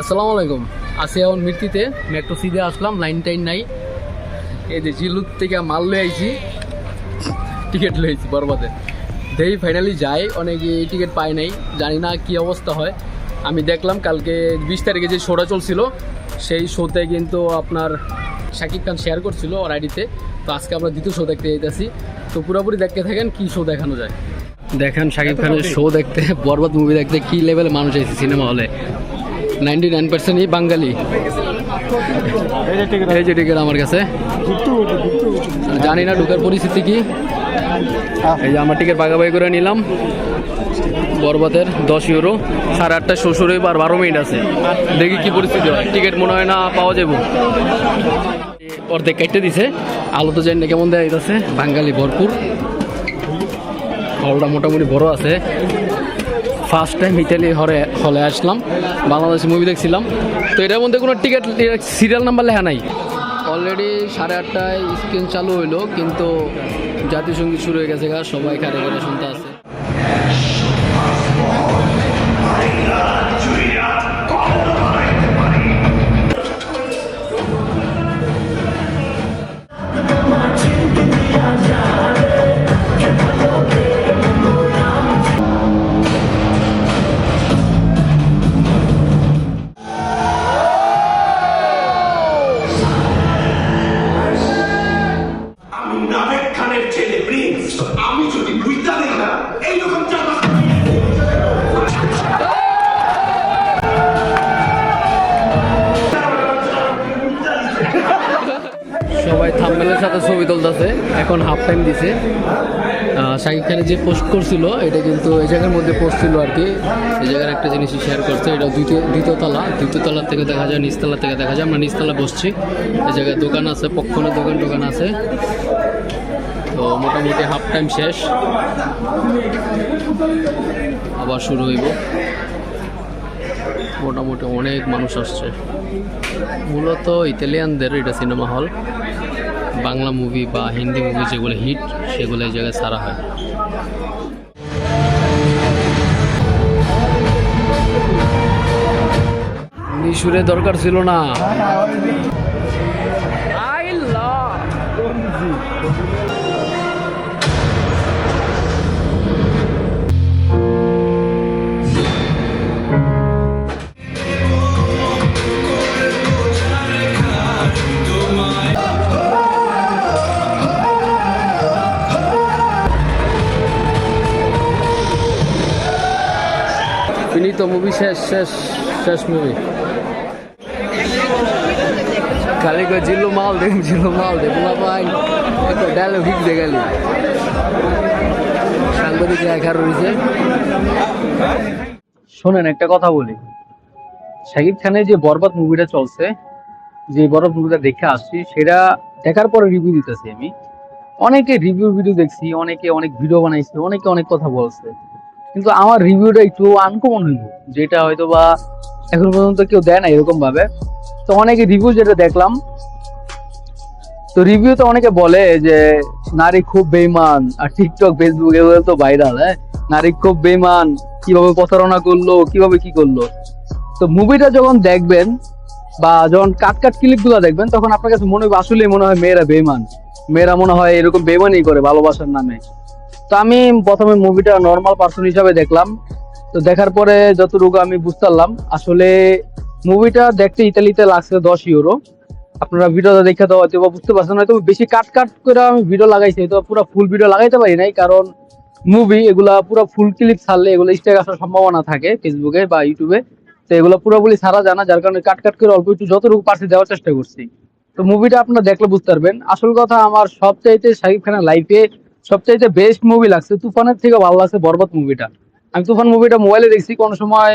আসসালামু আলাইকুম। আসি এখন মৃত্যুতে মেট্রো সিধে আসলাম লাইন টাইন নাই। এই যে জিলুর থেকে মাল লয়ে আইছি টিকিট লয়েছি বরবাদে। দেই ফাইনালি যাই অনেকে এই টিকিট পায় নাই জানি না কি অবস্থা হয়। আমি দেখলাম কালকে বিশ তারিখে যে শোটা চলছিল সেই শোতে কিন্তু আপনার শাকিব খান শেয়ার করছিল ওর আইডিতে। তো আজকে আমরা দ্বিতীয় শো দেখতে যেতেছি তো পুরোপুরি দেখতে থাকেন কি শো দেখানো যায়। দেখেন শাকিব খানের শো দেখতে বরবাদ মুভি দেখতে কি লেভেলে মানুষ আছে সিনেমা হলে নাইনটি নাইন পার্সেন্টই বাঙালি। এই যে টিকিট আমার কাছে। জানি না, ঢুকার পরিস্থিতি কি। এই যে আমার টিকিট বাগাবাগি করে নিলাম। বরবাদের দশ ইউরো সাড়ে আটটা শ্বশুর আর বারো মিনিট আছে। দেখি কি পরিস্থিতি হয়। টিকিট মনে হয় না পাওয়া যাব অর্ধেক কেটে দিছে। আলো তো জানি না কেমন দেয় যাইতেছে। বাঙালি ভরপুর। হলটা মোটামুটি বড় আছে। ফার্স্ট টাইম ইতালি হলে হলে আসলাম, বাংলাদেশি মুভি দেখছিলাম। তো এটার মধ্যে কোনো টিকিট সিরিয়াল নাম্বার লেখা নাই। অলরেডি সাড়ে আটটায় স্ক্রিন চালু হইল, কিন্তু জাতীয় সংগীত শুরু হয়ে গেছে সবাই কারে শুনতে আছে খানের ছেলে প্রিন্স, আমি যদি বুঝতে দিই না এইরকম চাপা। সবাই থাম্বেলের সাথে ছবি তুলতেছে, এখন হাফ টাইম দিছে। শাকিব খানের যে পোস্ট করছিল, এটা কিন্তু এই জায়গার মধ্যে পোস্ট ছিল আর কি। এই জায়গার একটা জিনিস শেয়ার করছে, এটা দ্বিতীয় দ্বিতীয় তলা। দ্বিতীয় তলা থেকে দেখা যায়, নিচতলা থেকে দেখা যায়। আমরা নিচতলা বসছি। এই জায়গায় দোকান আছে পক্ষণের দোকান টোকান আছে। তো মোটামুটি হাফ টাইম শেষ। আবার শুরু হইব। মোটামুটি অনেক মানুষ আসছে। মূলত ইতালিয়ানদের এটা সিনেমা হল বাংলা মুভি বা হিন্দি মুভি যেগুলো হিট সেগুলো এই জায়গায় ছাড়া হয়। নিশুরে দরকার ছিল না। মুভি শেষ শেষ শেষ মুভি খালি কই জিল্লু মাল দে জিল্লু মাল দে বুলা পাই। একটা ডায়লগ হিট দে গেলি। সাংবাদিক একার রয়েছে শোনেন, একটা কথা বলি। শাকিব খানের যে বরবাদ মুভিটা চলছে, যে বরবাদ মুভিটা দেখে আসছি, সেটা দেখার পরে রিভিউ দিতেছি আমি। অনেকে রিভিউ ভিডিও দেখছি, অনেকে অনেক ভিডিও বানাইছে, অনেকে অনেক কথা বলছে। কিন্তু আমার রিভিউটা একটু আনকমন হইব যেটা হয়তো বা এখন পর্যন্ত কেউ দেয় না এরকম ভাবে তো অনেকে রিভিউ যেটা দেখলাম, তো রিভিউতে অনেকে বলে যে, নারী খুব বেইমান আর টিকটক ফেসবুক এগুলো তো ভাইরাল হ্যাঁ? নারী খুব বেইমান কীভাবে প্রতারণা করল, কীভাবে কি করল? তো মুভিটা যখন দেখবেন বা যখন কাট কাট ক্লিপগুলো দেখবেন, তখন আপনার কাছে মনে হবে আসলে মনে হয় মেয়েরা বেইমান মেয়েরা মনে হয় এরকম বেইমানই করে ভালোবাসার নামে। তো আমি প্রথমে মুভিটা নর্মাল পার্সন হিসাবে দেখলাম। তো দেখার পরে যতটুকু আমি বুঝতে পারলাম আসলে মুভিটা দেখতে ইতালিতে লাগছে দশ ইউরো আপনারা ভিডিওটা দেখে তো হয়তো বুঝতে পারছেন, হয়তো বেশি কাট কাট করে আমি ভিডিও লাগাইছি তো পুরো ফুল ভিডিও লাগাইতে পারি নাই, কারণ মুভি এগুলা পুরো ফুল ক্লিপ ছাড়লে এগুলো স্টেক আসার সম্ভাবনা থাকে ফেসবুকে বা ইউটিউবে তো এগুলো পুরোপুরি ছাড়া জানা যার কারণে কাট কাট করে অল্প একটু যতটুকু পারছি দেওয়ার চেষ্টা করছি। তো মুভিটা আপনারা দেখলে বুঝতে পারবেন। আসল কথা, আমার সবচাইতে শাকিব খানের লাইফে সবচাইতে বেস্ট মুভি লাগছে, তুফানের থেকে ভালো লাগছে বরবাদ মুভিটা আমি তুফান মুভিটা মোবাইলে দেখছি, কোনো সময়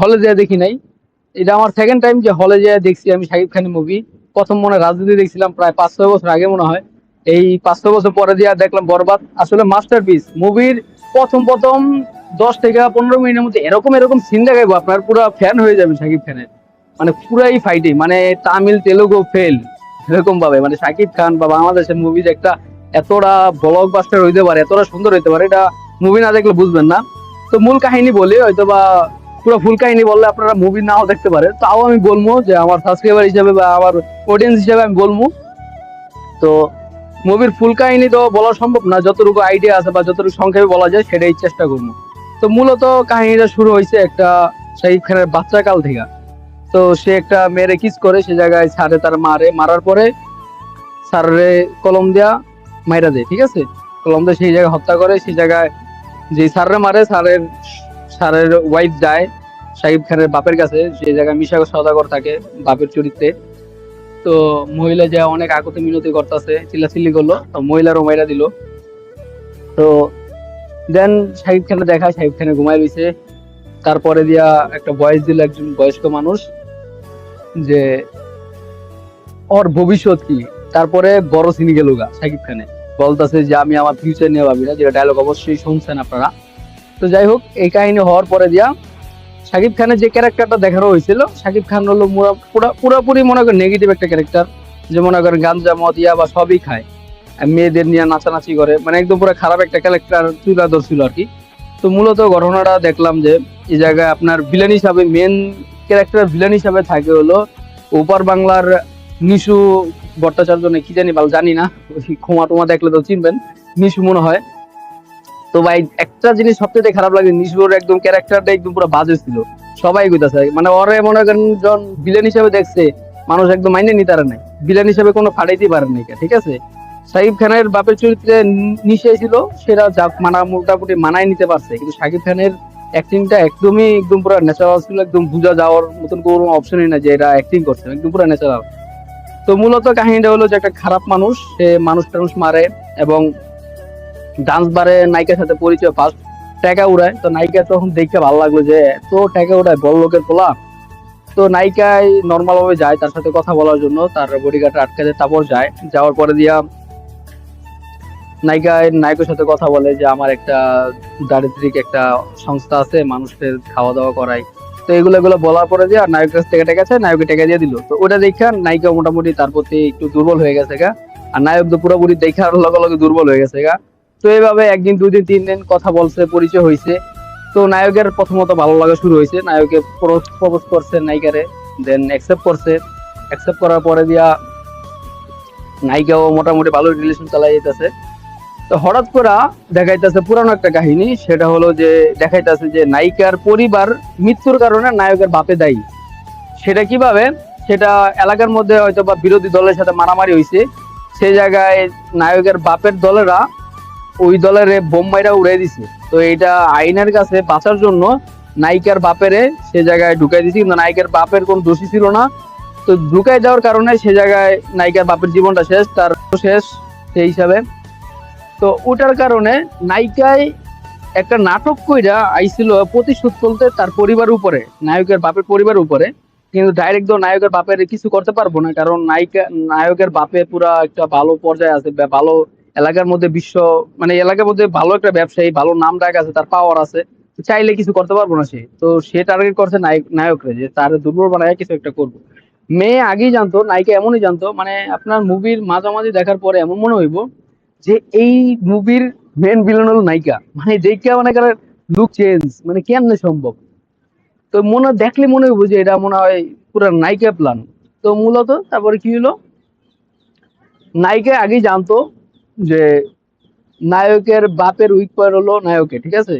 হলে যেয়ে দেখি নাই। এটা আমার সেকেন্ড টাইম যে হলে যেয়ে দেখছি আমি শাকিব খানের মুভি প্রথম মনে রাজনীতি দেখছিলাম প্রায় পাঁচ, ছয় বছর আগে মনে হয়। এই পাঁচ, ছয় বছর পরে দিয়ে দেখলাম বরবাদ। আসলে মাস্টার পিস মুভির প্রথম প্রথম দশ থেকে পনেরো মিনিটের মধ্যে এরকম এরকম সিন দেখাইবো, আপনার পুরো ফ্যান হয়ে যাবেন শাকিব খানের। মানে পুরাই ফাইটিং মানে তামিল, তেলুগু ফেল এরকম ভাবে। মানে শাকিব খান বা বাংলাদেশের মুভি যে একটা এতটা ব্লক বাস্টার হইতে পারে, এতটা সুন্দর হইতে পারে, এটা মুভি না দেখলে বুঝবেন না। তো মূল কাহিনী বলি হয়তো বা পুরো ফুল কাহিনী বললে আপনারা মুভি নাও দেখতে পারেন তাও আমি বলব যে আমার সাবস্ক্রাইবার হিসেবে বা আমার অডিয়েন্স হিসেবে আমি বলব। তো মুভির ফুল কাহিনী তো বলা সম্ভব না, যতটুকু আইডিয়া আছে বা যতটুকু সংক্ষেপে বলা যায়, সেটাই চেষ্টা করব। তো মূলত কাহিনীটা শুরু হয়েছে একটা শাহিদ খানের বাচ্চা কাল থেকে। তো সে একটা মেয়েরে কিস করে, সে জায়গায় সারে তার মারে। মারার পরে সারে কলম দেয়া মাইরা দেয়, ঠিক আছে? কলম সেই জায়গায় হত্যা করে, সেই জায়গায় যে সারে মারে সারের সারের ওয়াইফ যায় শাহিদ খানের বাপের কাছে সেই জায়গায় মিশা সদাগর থাকে বাপের চরিত্রে। তো মহিলা যা অনেক আকতে মিনতি করতেছে, চিল্লাচিল্লি করল, তো মহিলারও মাইরা দিল। তো দেন সাহিব খানে দেখা সাহিব খানে ঘুমাই রয়েছে। তারপরে দিয়া একটা বয়স দিল একজন বয়স্ক মানুষ, যে, ওর ভবিষ্যৎ কি? তারপরে বড় সিনি গেল গা শাকিব খানে বলতেছে যে, আমি আমার ফিউচার নিয়ে ভাবি না, যেটা ডায়লগ অবশ্যই শুনছেন আপনারা। তো যাই হোক, এই কাহিনী হওয়ার পরে দিয়া শাকিব খানের যে ক্যারেক্টারটা দেখানো হয়েছিল শাকিব খান হলো পুরোপুরি মনে করেন নেগেটিভ একটা ক্যারেক্টার যে মনে করেন গাঞ্জা, মদ, ইয়া বা সবই খায়। মেয়েদের নিয়ে নাচানাচি করে মানে একদম পুরো খারাপ একটা ক্যারেক্টার তুলে ধরছিল আর কি। তো মূলত ঘটনাটা দেখলাম যে, এই জায়গায় আপনার ভিলেন হিসাবে মেন ক্যারেক্টার ভিলেন হিসাবে থাকে হলো ওপার বাংলার নিশু ভট্টাচার্য না কি জানি ভালো জানি না। ক্ষমা টমা দেখলে তো চিনবেন, নিশু মনে হয়। তো ভাই, একটা জিনিস সবচেয়ে খারাপ লাগে, নিশুর একদম ক্যারেক্টারটা একদম পুরো বাজে ছিল। সবাই কইতাছে মানে ওরে মনে করেন যখন ভিলেন হিসেবে দেখছে, মানুষ একদম মাইনে নিতে পারে নাই। ভিলেন হিসেবে কোনো ফাটাইতে পারে নাই ঠিক আছে? সাকিব খানের বাপের চরিত্রে নিশে ছিল সেটা যা মানা মোটামুটি মানায় নিতে পারছে, কিন্তু সাকিব খানের অ্যাক্টিংটা একদমই একদম পুরো ন্যাচারাল ছিল, একদম বুঝা যাওয়ার মতন কোনো অপশনই না যে এটা অ্যাক্টিং করছে, একদম পুরো ন্যাচারাল তো মূলত কাহিনীটা হলো যে একটা খারাপ মানুষ, সে মানুষ টানুষ মারে এবং ডান্স বারে নায়িকার সাথে পরিচয় ফার্স্ট টাকা উড়ায়। তো নায়িকা তখন দেখতে ভালো লাগল যে এত টাকা উড়ায় বড় লোকের পোলা? তো নায়িকায় নর্মাল ভাবে যায় তার সাথে কথা বলার জন্য, তার বডিগার্ড আটকে দেয়, তারপর যায়। যাওয়ার পরে দিয়া নায়িকায় নায়কের সাথে কথা বলে যে, আমার একটা দারিদ্রিক একটা সংস্থা আছে মানুষের খাওয়া দাওয়া করায়। তো এগুলো এগুলো বলার পরে দিয়ে আর নায়কের কাছ থেকে টাকা চায় নায়কের টাকা দিয়ে দিল। তো ওটা দেখা নায়িকা মোটামুটি তার প্রতি একটু দুর্বল হয়ে গেছে গা। আর নায়ক তো পুরোপুরি দেখার লগে লগে দুর্বল হয়ে গেছে গা। তো এইভাবে একদিন দুই দিন তিন দিন কথা বলছে, পরিচয় হয়েছে তো নায়কের প্রথমত ভালো লাগা শুরু হয়েছে নায়কে প্রপোজ করছে নায়িকারে দেন অ্যাকসেপ্ট করছে। অ্যাকসেপ্ট করার পরে দিয়া নায়িকাও মোটামুটি ভালো রিলেশন চালাই যেতেছে তো হঠাৎ করে দেখাইতেছে পুরানো একটা কাহিনী, সেটা হলো যে দেখাইতেছে যে নায়িকার পরিবার মৃত্যুর কারণে নায়কের বাপে দায়ী। সেটা কীভাবে? সেটা এলাকার মধ্যে হয়তো বা বিরোধী দলের সাথে মারামারি হয়েছে সেই জায়গায় নায়কের বাপের দলেরা ওই দলের বোম্বাইরা উড়াই দিছে। তো এটা আইনের কাছে বাঁচার জন্য নায়িকার বাপেরে সে জায়গায় ঢুকাই দিছে, কিন্তু নায়িকার বাপের কোনো দোষী ছিল না। তো ঢুকাই দেওয়ার কারণে সে জায়গায় নায়িকার বাপের জীবনটা শেষ, তার শেষ সেই হিসাবে। তো ওটার কারণে নায়িকায় একটা নাটক কইরা আইছিল প্রতিশোধ তুলতে তার পরিবার উপরে, নায়কের বাপের পরিবার উপরে। কিন্তু ডাইরেক্ট নায়কের বাপের কিছু করতে পারব না, কারণ নায়িকা নায়কের বাপে পুরা একটা ভালো পর্যায়ে আছে ভালো এলাকার মধ্যে বিশ্ব মানে এলাকার মধ্যে ভালো একটা ব্যবসায়ী, ভালো নাম ডাক আছে, তার পাওয়ার আছে চাইলে কিছু করতে পারব না সে। তো সে টার্গেট করছে নায়ক নায়করে যে তার দুর্বল বানায় কিছু একটা করব। মেয়ে আগেই জানতো, নায়িকা এমনই জানতো মানে আপনার মুভির মাঝামাঝি দেখার পরে এমন মনে হইব যে এই মুভির মেন ভিলেন হলো নায়িকা। মানে দেখে মানে লুক চেঞ্জ মানে কেমনে সম্ভব? তো মনে দেখলে মনে হইব যে এটা মনে হয় পুরো নায়িকা প্ল্যান তো মূলত তারপরে কি হলো? নায়িকা আগেই জানতো যে নায়কের বাপের উইক পয়েন্ট হলো নায়কে, ঠিক আছে?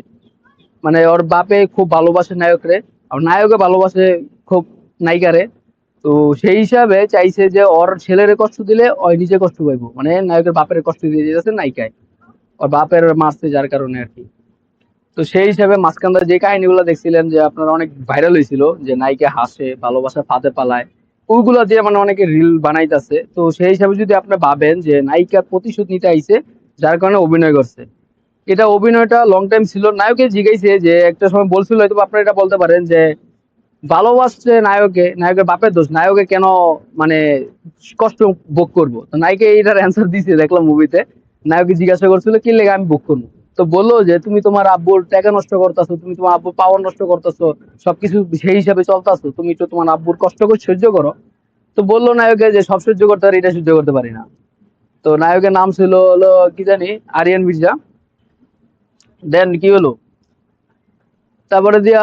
মানে ওর বাপে খুব ভালোবাসে নায়করে, আর নায়কে ভালোবাসে খুব নায়িকারে। তো সেই হিসাবে চাইছে যে ওর ছেলেরে কষ্ট দিলে ওই নিজে কষ্ট পাইবো। মানে নায়কের বাপের কষ্ট দিয়ে দিতেছে নায়িকায়। ওর বাপের মারছে যার কারণে আর কি। তো সেই হিসাবে মাঝখানটা যে কাহিনীগুলো দেখছিলেন যে আপনারা অনেক ভাইরাল হয়েছিল, যে নায়িকা হাসে ভালোবাসা ফাঁদে পালায়, ওইগুলো দিয়ে মানে অনেকে রিল বানাইতেছে। তো সেই হিসাবে যদি আপনি ভাবেন যে নায়িকা প্রতিশোধ নিতে আইছে, যার কারণে অভিনয় করছে। এটা অভিনয়টা লং টাইম ছিল। নায়কে জিগাইছে যে একটা সময় বলছিল হয়তো আপনারা এটা বলতে পারেন যে ভালোবাসছে নায়কে, নায়কের বাপের দোষ, নায়কে কেন মানে কষ্ট ভোগ করব? তো নায়কে এইটার অ্যান্সার দিছে, দেখলাম মুভিতে নায়কে জিজ্ঞাসা করছিল, কি লেগে আমি ভোগ করব? তো বলল যে, তুমি তোমার আব্বুর টাকা নষ্ট করতেছো, তুমি তোমার আব্বুর পাওয়ার নষ্ট করতেছো, সবকিছু সেই হিসাবে চলতেছো, তুমি একটু তোমার আব্বুর কষ্ট করে সহ্য করো। তো বলল নায়কে যে, সব সহ্য করতে পারি এটা সহ্য করতে পারি না। তো নায়কের নাম ছিল হলো কি জানি, আরিয়ান মির্জা। দেন কি হলো? তারপরে দিয়া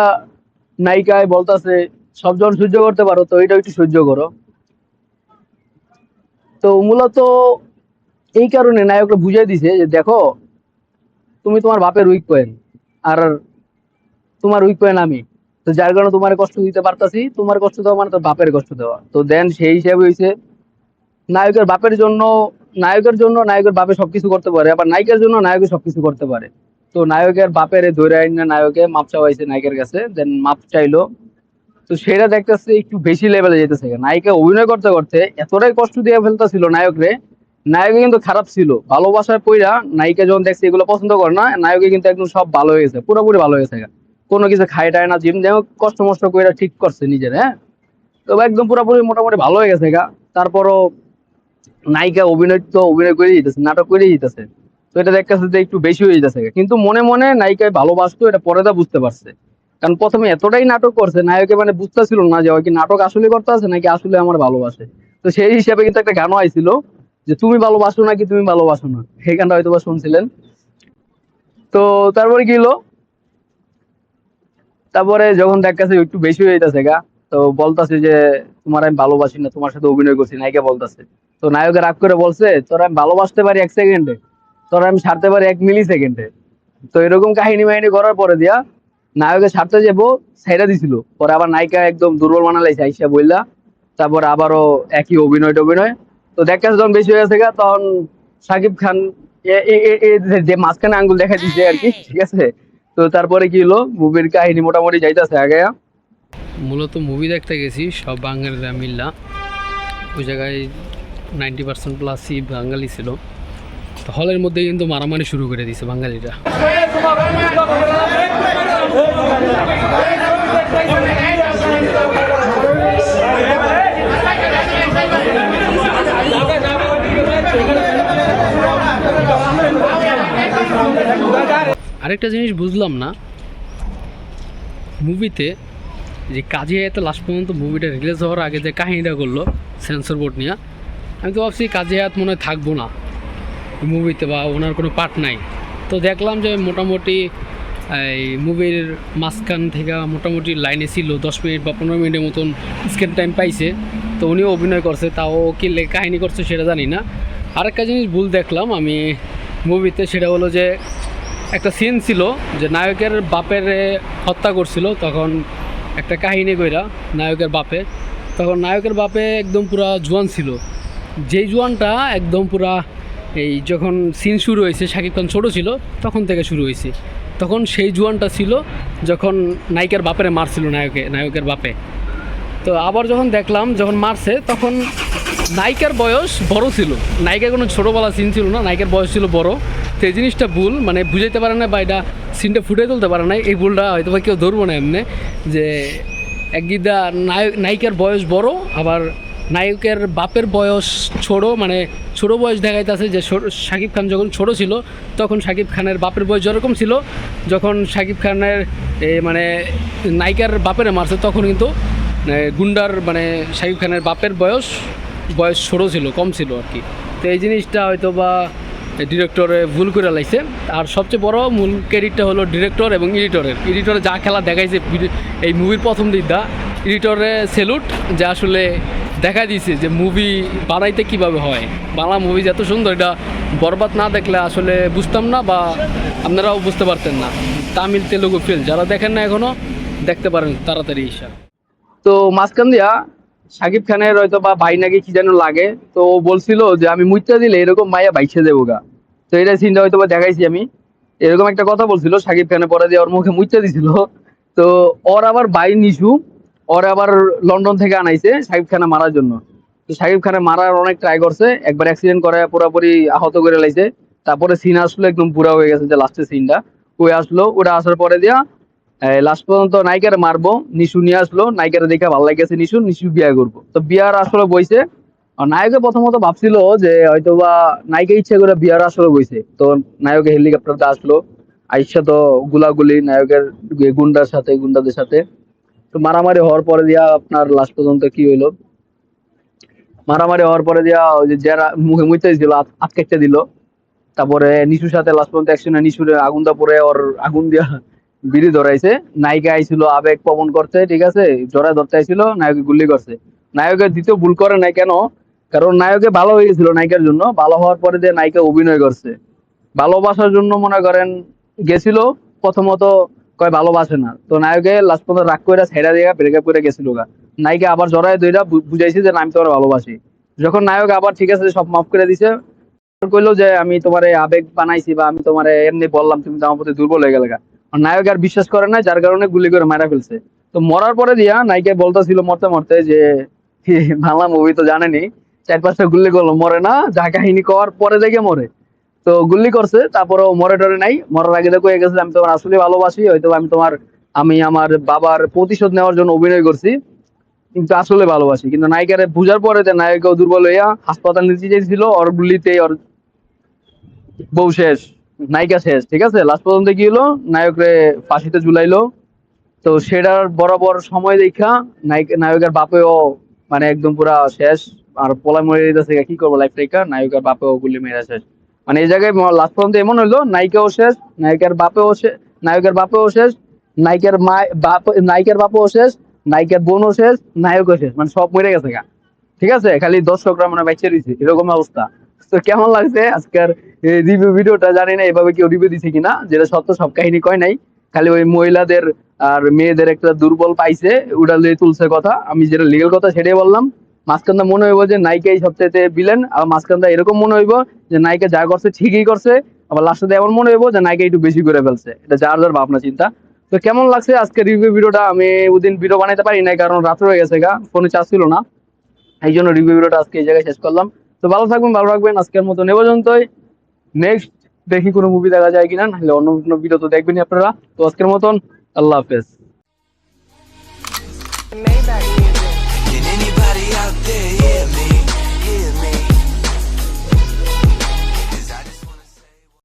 নায়িকায় বলতাছে সবজন সহ্য করতে পারো, তো এটা একটু সহ্য করো। তো মূলত এই কারণে নায়করা বুঝাই দিছে যে দেখো, তুমি তোমার বাপের উইক পয়েন্ট আর তোমার উইক পয়েন্ট আমি। তো যার কারণে তোমার কষ্ট দিতে পারতাছি, তোমার কষ্ট দেওয়া মানে তোর বাপের কষ্ট দেওয়া। তো দেন সেই হিসাবে হইছে, নায়কের বাপের জন্য, নায়কের জন্য নায়কের বাপে সবকিছু করতে পারে, আবার নায়িকার জন্য নায়কের সবকিছু করতে পারে। তো নায়কের বাপের ধরে আইন নায়কে মাপ চাওয়াইছে নায়কের কাছে দেন মাপ চাইলো। তো সেটা দেখতেছে একটু বেশি লেভেলে যেতেছে। নায়িকা অভিনয় করতে করতে এতটাই কষ্ট দিয়ে ফেলতেছিল নায়করে, নায়কে কিন্তু খারাপ ছিল। ভালোবাসার পইরা নায়িকা যখন দেখছে এগুলো পছন্দ করে না, নায়কে কিন্তু একদম সব ভালো হয়ে গেছে, পুরোপুরি ভালো হয়ে গেছে। কোনো কিছু খায় টায় না জিম যেন কষ্ট মষ্ট করে ঠিক করছে নিজের হ্যাঁ? তো একদম পুরোপুরি মোটামুটি ভালো হয়ে গেছে গা। তারপরও নায়িকা অভিনয় তো অভিনয় করে দিতেছে, নাটক করে দিতেছে। তো এটা দেখতেছে যে একটু বেশি হয়ে যেতেছে কিন্তু মনে মনে নায়িকায় ভালোবাসতো, এটা পরে তা বুঝতে পারছে। কারণ প্রথমে এতটাই নাটক করছে, নায়কে মানে বুঝতেছিল না যে কি নাটক আসলে করতে আছে নাকি আসলে আমার ভালোবাসে। তো সেই হিসাবে কিন্তু একটা গানও আইছিল যে, তুমি ভালোবাসো নাকি তুমি ভালোবাসো না? সেই গানটা হয়তো বা শুনছিলেন। তো তারপরে কি হলো? তারপরে যখন দেখতেছে একটু বেশি হয়ে যাচ্ছে গা, তো বলতাছে যে, তোমার আমি ভালোবাসি না, তোমার সাথে অভিনয় করছি। নায়িকা বলতাছে। তো নায়কের রাগ করে বলছে, তোর আমি ভালোবাসতে পারি এক সেকেন্ডে। তোর আমি ছাড়তে পারি এক মিলি সেকেন্ডে তো এরকম কাহিনী মাহিনী করার পরে দিয়া নায়কের ছাড়তে যাব সাইডা দিছিল। পরে আবার নায়িকা একদম দুর্বল বানালাইছে, আইসা বললা তারপর আবারও একই অভিনয় টভিনয়। তো দেখা যখন বেশি হয়ে গেছে তখন সাকিব খান যে- মাঝখানে আঙ্গুল দেখা দিচ্ছে আর কি, ঠিক আছে? তো তারপরে কি হলো? মুভির কাহিনী মোটামুটি যাইতাছে আগে। মূলত মুভি দেখতে গেছি, সব বাঙালিরা মিল্লা। ওই জায়গায় নাইনটি পার্সেন্ট প্লাসই বাঙালি ছিল। হলের মধ্যে কিন্তু মারামারি শুরু করে দিয়েছে বাঙালিরা। আরেকটা জিনিস বুঝলাম না মুভিতে যে কাজে এত লাস্ট পর্যন্ত মুভিটা রিলিজ হওয়ার আগে যে কাহিনীটা করল সেন্সর বোর্ড নিয়ে, আমি তো ভাবছি কাজে হাত মনে হয় থাকব না। মুভিতে বা ওনার কোনো পার্ট নাই। তো দেখলাম যে মোটামুটি, এই মুভির মাঝখান থেকে মোটামুটি লাইনে ছিল, দশ মিনিট বা পনেরো মিনিটের মতন স্ক্রিন টাইম পাইছে। তো উনিও অভিনয় করছে, তাও কি কাহিনী করছে সেটা জানি না। আরেকটা জিনিস ভুল দেখলাম, আমি মুভিতে সেটা হলো যে একটা সিন ছিল যে নায়কের বাপের হত্যা করছিল, তখন একটা কাহিনী কইরা নায়কের বাপে, তখন নায়কের বাপে একদম পুরা জোয়ান ছিল। যেই জোয়ানটা একদম পুরা এই যখন সিন শুরু হয়েছে, শাকিব খান ছোটো ছিল, তখন থেকে শুরু হয়েছে। তখন সেই জোয়ানটা ছিল যখন নায়িকার বাপেরে মারছিল নায়কে, নায়কের বাপে। তো আবার যখন দেখলাম, যখন মারছে, তখন নায়িকার বয়স বড় ছিল। নায়িকার কোনো ছোটোবেলা সিন ছিল না, নায়িকার বয়স ছিল বড়। তো এই জিনিসটা ভুল মানে বুঝাইতে পারে না বা এটা সিনটা ফুটে তুলতে পারে না। এই ভুলটা হয়তো বা কেউ ধরবো না এমনি, যে একদিদা নায়ক নায়িকার বয়স বড়, আবার নায়কের বাপের বয়স ছোট মানে ছোট বয়স দেখাইতেছে যে শাকিব খান যখন ছোট ছিল, তখন শাকিব খানের বাপের বয়স যেরকম ছিল, যখন শাকিব খানের মানে নায়িকার বাপের মারছে, তখন কিন্তু গুন্ডার মানে শাকিব খানের বাপের বয়স বয়স ছোটো ছিল, কম ছিল আর কি। তো এই জিনিসটা হয়তো বা ডিরেক্টরে ভুল করে লাইছে। আর সবচেয়ে বড় মূল ক্রেডিটটা হলো ডিরেক্টর এবং এডিটরের। এডিটরে যা খেলা দেখাইছে এই মুভির প্রথম দিকটা, এডিটরে সেলুট, যে আসলে দেখা দিয়েছে যে মুভি বানাইতে কীভাবে হয়। বাংলা মুভি এত সুন্দর, এটা বরবাদ না দেখলে আসলে বুঝতাম না বা আপনারাও বুঝতে পারতেন না। তামিল, তেলুগু ফিল্ম যারা দেখেন না এখনও দেখতে পারেন তাড়াতাড়ি হিসাব তো মাঝখান দিয়া সাকিব খানের হয়তো বা ভাই নাকি কি যেন লাগে, তো বলছিল যে আমি মুইতা দিলে এরকম মাইয়া বাইছে দেবো গা। তো এটা সিনটা হয়তো বা দেখাইছি আমি। এরকম একটা কথা বলছিল, সাকিব খানের পরে দিয়ে ওর মুখে মুইতা দিছিল। তো ওর আবার ভাই নিশু ওর আবার লন্ডন থেকে আনাইছে সাকিব খানে মারার জন্য। তো সাকিব খানে মারার অনেক ট্রাই করছে, একবার অ্যাক্সিডেন্ট করে পুরোপুরি আহত করে লাইছে। তারপরে সিন আসলো একদম পুরা হয়ে গেছে যে লাস্টের সিনটা ওই আসলো ওটা আসার পরে দিয়া লাস্ট পর্যন্ত নায়িকারে মারবো, নিশু নিয়ে আসলো, নায়িকারে দেখে ভালো লাগেছে নিশু নিশু বিয়ে করব। তো বিয়ার আসলে বইছে নায়কে প্রথমত ভাবছিল যে হয়তো বা নায়িকা ইচ্ছে করে বিয়ার আসলে বইছে। তো নায়কে হেলিকপ্টারতে আসলো, আইসা তো গুলাগুলি, নায়কের গুন্ডার সাথে, গুন্ডাদের সাথে। তো মারামারি হওয়ার পরে দিয়া আপনার লাস্ট পর্যন্ত কি হইল? মারামারি হওয়ার পরে দিয়া ওই যে যারা মুখে মুইতে দিল আটকাইতে দিল। তারপরে নিশুর সাথে লাস্ট পর্যন্ত একসঙ্গে নিশুরে আগুনটা পরে ওর আগুন দিয়া বিড়ি ধরাইছে। নায়িকা আইছিল, আবেগ পবন করছে, ঠিক আছে? জড়ায় ধরতে আইছিল নায়ক গুলি করছে। নায়কের দ্বিতীয় ভুল করে নাই কেন? কারণ নায়কে ভালো হয়ে গেছিল নায়িকার জন্য। ভালো হওয়ার পরে যে নায়িকা অভিনয় করছে। ভালোবাসার জন্য মনে করেন গেছিল। প্রথমত কয় ভালোবাসে না। তো নায়কে লাস্ট পর্যন্ত রাগ করে ছেড়া দিয়ে ব্রেকআপ করে গেছিল গা। নায়িকা আবার জড়ায় দইরা বু- বুঝাইছে যে আমি তোমার ভালোবাসি। যখন নায়ক আবার ঠিক আছে সব মাফ করে দিছে, কইলো যে আমি তোমার আবেগ বানাইছি বা আমি তোমার এমনি বললাম, তুমি আমার প্রতি দুর্বল হয়ে গেলে। নায়ক আর বিশ্বাস করে না যার কারণে গুলি করে মারা ফেলছে। তো মরার পরে দিয়া নায়িকা বলতেছিল মরতে মরতে যে বাংলা মুভি তো জানেনি। চার পাঁচটা গুলি করল, মরে না, যা কাহিনী করার পরে দেখে মরে। তো গুলি করছে তারপরে মরে টরে নাই। মরার আগে দেখো হয়ে গেছে, আমি তোমার আসলে ভালোবাসি হয়তো আমি তোমার, আমি আমার বাবার প্রতিশোধ নেওয়ার জন্য অভিনয় করছি। কিন্তু আসলে ভালোবাসি। কিন্তু নায়িকারে বুঝার পরে যে নায়িকাও দুর্বল হইয়া হাসপাতাল নিতে চেয়েছিল ওর গুলিতে ওর বউ শেষ, নায়িকা শেষ, ঠিক আছে? লাস্ট পর্যন্ত কি হলো? নায়করে ফাঁসিতে ঝুলাইলো। তো সেটার বরাবর সময় দেখা, নায়ক, নায়কের বাপেও মানে একদম পুরা শেষ। আর পোলা মরে যেতেছে কি করব লাইফ রেখা নায়কের বাপেও গুলি মেরে শেষ। মানে এই জায়গায় লাস্ট পর্যন্ত এমন হইল, নায়িকাও শেষ, নায়কের বাপেও শেষ নায়কের বাপেও শেষ, নায়িকার মা বাপ নায়িকার বাপও শেষ, নায়িকার বোনও শেষ, নায়কও শেষ মানে সব মরে গেছে গা। ঠিক আছে? খালি দর্শকরা মানে বাইচে রয়েছে এরকম অবস্থা। তো কেমন লাগছে আজকের রিভিউ ভিডিওটা? জানি না এভাবে কেউ রিভিউ দিছে কিনা, যেটা সত্য সব কাহিনী কয় নাই। খালি ওই মহিলাদের আর মেয়েদের একটা দুর্বল পাইছে ওটা লিয়ে তুলছে কথা। আমি যেটা লিগেল কথা সেটাই বললাম। মাঝখানটা মনে হইব যে নায়িকাই সবচেয়ে বিলেন আর মাঝখানটা এরকম মনে হইব যে নায়িকা যা করছে ঠিকই করছে, আবার লাস্টে এমন মনে হইব যে নায়িকা একটু বেশি করে ফেলছে। এটা যার যার ভাবনা, চিন্তা। তো কেমন লাগছে আজকে রিভিউ ভিডিওটা? আমি ওদিন ভিডিও বানাইতে পারি নাই, কারণ রাত্র হয়ে গেছে গা ফোনে চার্জ ছিল না। এই জন্য রিভিউ ভিডিওটা আজকে এই জায়গায় শেষ করলাম। তো ভালো থাকবেন ভালো রাখবেন, আজকের মতো এ পর্যন্তই। নেক্সট দেখি কোনো মুভি দেখা যায় কিনা, নাহলে অন্য কোনো ভিডিও তো দেখবেনই আপনারা। তো আজকের মতন, আল্লাহ হাফেজ। didn't hear me.